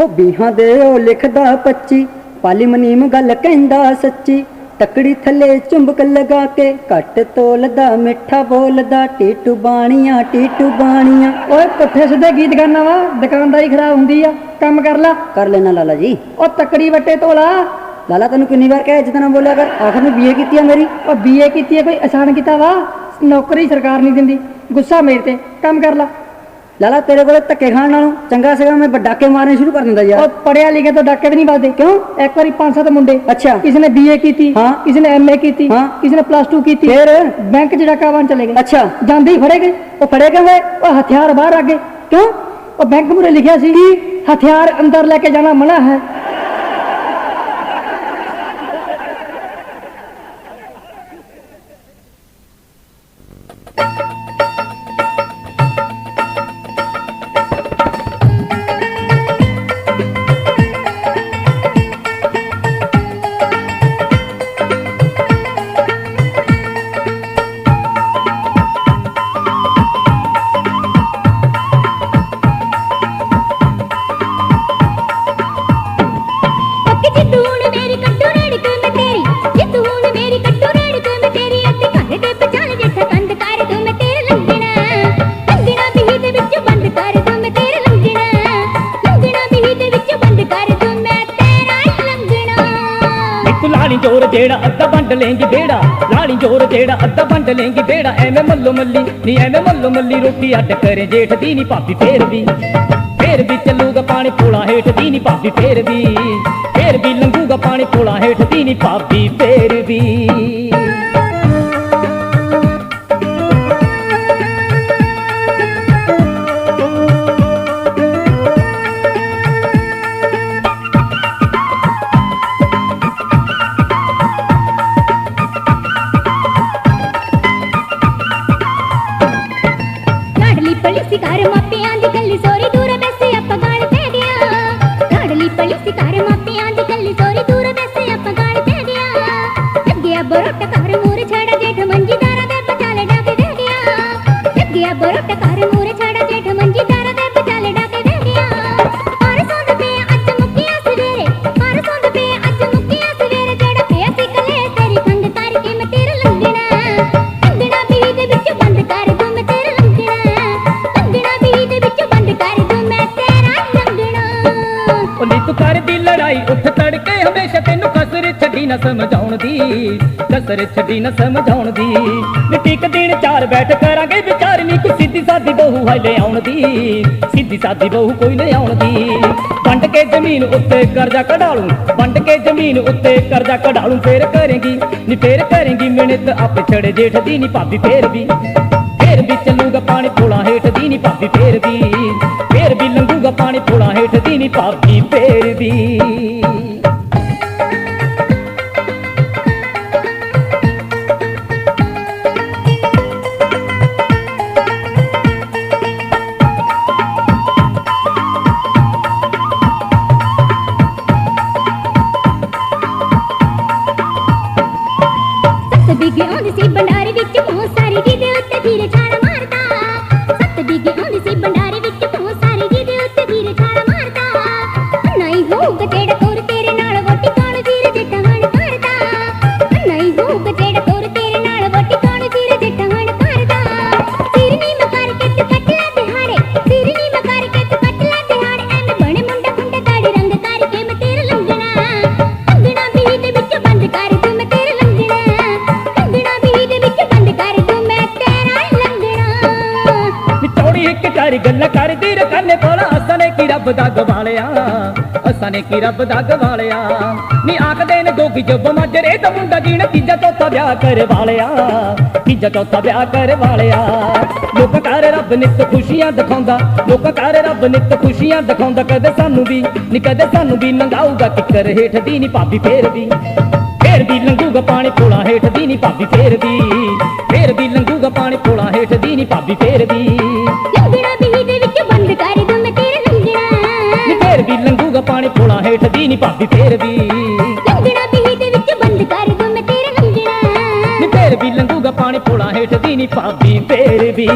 ਉਹ ਬੀਹਾਂ ਦੇ ਉਹ ਲਿਖਦਾ 25 ਪਾਲੀ ਮਨੀਮ ਗੱਲ ਕਹਿੰਦਾ ਸੱਚੀ। ਤਕੜੀ ਥੱਲੇ ਚੁੰਬਕ ਲਗਾ ਕੇ ਘੱਟ ਤੋਲਦਾ ਮਿੱਠਾ ਬੋਲਦਾ ਟੀਟੂ ਬਾਣੀਆਂ ਟੀਟੂ ਬਾਣੀਆਂ। ਓਏ ਪੁੱਠੇ ਸਿੱਧੇ ਗੀਤ ਗਾਣਾ ਵਾ ਦੁਕਾਨਦਾਰੀ ਖਰਾਬ ਹੁੰਦੀ ਆ ਕੰਮ ਕਰ ਲਾ। ਕਰ ਲੈਣਾ ਲਾਲਾ ਜੀ। ਉਹ ਤਕੜੀ ਵੱਟੇ ਤੋਲਾ। ਲਾਲਾ ਤੈਨੂੰ ਕਿੰਨੀ ਵਾਰ ਕਿਹਾ ਜਿੱਦਾਂ ਬੋਲਿਆ ਕਰ। ਆਖਰ ਨੂੰ ਬੀਏ ਕੀਤੀ ਆ ਮੇਰੀ। ਉਹ ਬੀਏ ਕੀਤੀ ਆ ਕੋਈ ਆਸਾਨ ਕੀਤਾ ਵਾ। ਨੌਕਰੀ ਸਰਕਾਰ ਨਹੀਂ ਦਿੰਦੀ। ਗੁੱਸਾ ਮੇਰੇ ਤੇ। ਕੰਮ ਕਰ ਲਾ। ਲਾਲਾ ਤੇਰੇ ਕੋਲੇ ਧੱਕੇ ਖਾਣ ਨਾਲੋਂ ਚੰਗਾ ਸੀਗਾ ਮੈਂ ਡਾਕੇ ਮਾਰਨੇ ਸ਼ੁਰੂ ਕਰ ਦਿੰਦਾ ਉਹ ਯਾਰ ਪੜਿਆ ਲਿਖਿਆ ਤਾਂ ਡਾਕੇ ਵੀ ਨਹੀਂ ਵੱਜਦੇ ਕਿਉਂ? ਇੱਕ ਵਾਰੀ ਪੰਜ ਸੱਤ ਮੁੰਡੇ। ਅੱਛਾ। ਕਿਸੇ ਨੇ ਬੀਏ ਕੀਤੀ। ਹਾਂ। ਕਿਸੇ ਨੇ ਐਮਏ ਕੀਤੀ। ਹਾਂ। ਕਿਸੇ ਨੇ ਪਲੱਸ 2 ਕੀਤੀ। ਫੇਰ? ਬੈਂਕ 'ਚ ਡਾਕਾ ਬਣ ਚਲੇ ਗਏ। ਅੱਛਾ। ਜਾਂਦੇ ਹੀ ਫੜੇ ਗਏ। ਉਹ ਫੜੇ ਗਏ ਉਹ ਹਥਿਆਰ ਬਾਹਰ ਆ ਗਏ। ਕਿਉਂ? ਉਹ ਬੈਂਕ ਮੂਰੇ ਲਿਖਿਆ ਸੀ ਹਥਿਆਰ ਅੰਦਰ ਲੈ ਕੇ ਜਾਣਾ ਮਨਾ ਹੈ। ਇੱਕ ਲਾਣੀ ਜੋਰ ਜਿਹੜਾ ਅੱਧਾ ਵੰਡ ਲੇਂਗੀ ਬੇੜਾ। ਲਾਣੀ ਜੋਰ ਜਿਹੜਾ ਅੱਧਾ ਵੰਡ ਲੇਂਗੀ ਬੇੜਾ। ਐਵੇਂ ਮੱਲੋ ਮੱਲੀ, ਨੀ ਐਵੇਂ ਮੱਲੋ ਮੱਲੀ ਰੋਟੀ ਅੱਡ ਕਰੇ ਜੇਠ ਦੀ ਨੀ ਭਾਬੀ ਫੇਰ ਵੀ ਫੇਰ ਵੀ ਚੱਲੂਗਾ ਪਾਣੀ ਪੋਲਾ ਹੇਠ ਦੀ ਨੀ ਭਾਬੀ ਫੇਰ ਵੀ ਫੇਰ ਵੀ ਲੰਘੂਗਾ ਪਾਣੀ ਪੋਲਾ ਹੇਠ ਦੀ ਨੀ ਭਾਬੀ ਫੇਰ ਵੀ ਲਾਡਲੀ ਪਲੀ ਸਿਕਾਰ ਮਾਪਿਆਂ ਦੀ ਗੱਲੀ ਸੋਰੀ ਦੂਰ ਬੈਸੇ ਆਪਾਂ ਗਾਲ ਪੈ ਗਿਆ ਲਾਡਲੀ ਪਲੀ ਸਿਕਾਰ ਮਾਪਿਆਂ ਦੀ ਗੱਲੀ ਸੋਰੀ ਦੂਰ ਬੈਸੇ ਆਪਾਂ ਗਾਲ ਪੈ ਗਿਆ ਲੱਗਿਆ ਬਰੋਟ ਘਰ ਮੂਰ ਛੜਾ ਜੇਠ ਮੰਜੀਦਾਰਾ ਦੇ ਪਚਾਲੇ ਡਾਕੇ ਦੇ ਗਿਆ ਲੱਗਿਆ ਬਰੋਟ ਘਰ ਮੂਰ ਛੜਾ ਜੇਠ ਮੰਜੀਦਾਰਾ ਦੇ ਪਚਾਲੇ ਡਾਕੇ ਦੇ ਗਿਆ ਹਰ ਸੌਂਦ ਪੇ ਅੱਜ ਮੁੱਕਿਆ ਸਵੇਰੇ, ਹਰ ਸੌਂਦ ਪੇ ਅੱਜ ਮੁੱਕਿਆ ਸਵੇਰੇ, ਜਿਹੜਾ ਪਿਆ ਸੀ ਕਲੇ ਤੇਰੀ ਖੰਡ ਕਰਕੇ ਮੈਂ ਤੇਰੇ ਲੰਘਣਾ। ਲੰਘਣਾ ਵੀ ਦੇ ਵਿੱਚ ਬੰਦ ਕਰ ਕਰਦੀ ਲੜਾਈ, ਉੱਠ ਤੜਕੇ ਹਮੇਸ਼ਾ ਤੈਨੂੰ ਕਸਰ ਛੱਡੀ ਨਾ ਸਮਝਾਉਣ ਦੀ ਕਸਰ ਛੱਡੀ ਨਾ ਸਮਝਾਉਣ ਦੀ ਨੀ ਦਿਨ ਚਾਰ ਬੈਠ ਕਰਾਂਗੇ, ਵਿਚਾਰ ਨੀ ਕੋਈ ਸਿੱਧੀ ਸਾਦੀ ਬਹੂ ਹੈ ਲੈ ਆਉਣ ਦੀ ਸਿੱਧੀ ਸਾਦੀ ਬਹੂ ਕੋਈ ਲੈ ਆਉਣ ਦੀ ਵੰਡ ਕੇ ਜ਼ਮੀਨ ਉੱਤੇ ਕਰਜ਼ਾ ਕਢਾ ਲੂੰ ਵੰਡ ਕੇ ਜ਼ਮੀਨ ਉੱਤੇ ਕਰਜ਼ਾ ਕਢਾ ਲੂੰ ਫੇਰ ਕਰੇਂਗੀ, ਨੀ ਫੇਰ ਕਰੇਂਗੀ ਮਿਹਨਤ, ਆਪੇ ਛੜੇ ਜੇਠ ਦੀ ਨੀ ਭਾਬੀ ਫੇਰ ਵੀ। ਫੇਰ ਵੀ ਚੱਲੂਗਾ ਪਾਣੀ ਪੋਲਾ ਹੇਠ ਦੀ ਨੀ ਭਾਬੀ ਫੇਰ ਵੀ। ਪਾਣੀ ਪੋਲਾ ਹੇਠ ਦੀ ਨੀ ਭਾਬੀ ਫੇਰ ਵੀ ਸੀ ਬੰਡਾਰੇ ਵਿੱਚ ਬਹੁਤ ਸਾਰੀ ਜੀ ਉੱਤੇ ਵੀਰੇ ਕੀ ਰੱਬ ਦਾ ਗਵਾਲਿਆ? ਅਸਾਂ ਨੇ ਕੀ ਰੱਬ ਦਾ ਗਵਾਲਿਆ? ਨੀ ਆਖਦੇ ਨੇ ਗੋਗੀ ਜੱਬ ਮਾਜਰੇ ਦਾ ਮੁੰਡਾ ਜੀਣ ਤੀਜਾ ਚੌਥਾ ਵਿਆਹ ਕਰ ਵਾਲਿਆ ਤੀਜਾ ਚੌਥਾ ਵਿਆਹ ਕਰ ਵਾਲਿਆ ਲੋਕਾਂ ਕਰ ਰੱਬ ਨਿੱਤ ਖੁਸ਼ੀਆਂ ਦਿਖਾਉਂਦਾ, ਲੋਕ ਕਰ ਰੱਬ ਨਿੱਤ ਖੁਸ਼ੀਆਂ ਦਿਖਾਉਂਦਾ, ਕਦੇ ਸਾਨੂੰ ਵੀ, ਨੀ ਕਦੇ ਸਾਨੂੰ ਵੀ ਲੰਘਾਊਗਾ ਕਿੱਕਰ ਹੇਠ ਦੀ, ਨੀ ਭਾਬੀ ਫੇਰ ਵੀ। ਫੇਰ ਵੀ ਲੰਘੂਗਾ ਪਾਣੀ ਪੋਲਾ ਹੇਠ ਦੀ, ਨੀ ਭਾਬੀ ਫੇਰ ਵੀ। ਫੇਰ ਵੀ ਲੰਘੂਗਾ ਪਾਣੀ ਪੋਲਾ ਹੇਠ ਦੀ, ਨੀ ਭਾਬੀ ਫੇਰ ਵੀ। ਪਾਣੀ ਪੋਲਾ ਹੇਠ ਦੀ ਨੀ ਭਾਬੀ ਫੇਰ ਵੀ ਲੰਘਣਾ ਵੀ ਦੇ ਵਿੱਚ ਬੰਦ ਕਰ ਦੂੰ ਮੈਂ ਤੇਰੇ ਲੰਘਣਾ ਨੀ ਫੇਰ ਵੀ ਲੰਘੂਗਾ ਪਾਣੀ ਪੋਲਾ ਹੇਠ ਦੀ ਨੀ ਭਾਬੀ ਫੇਰ ਵੀ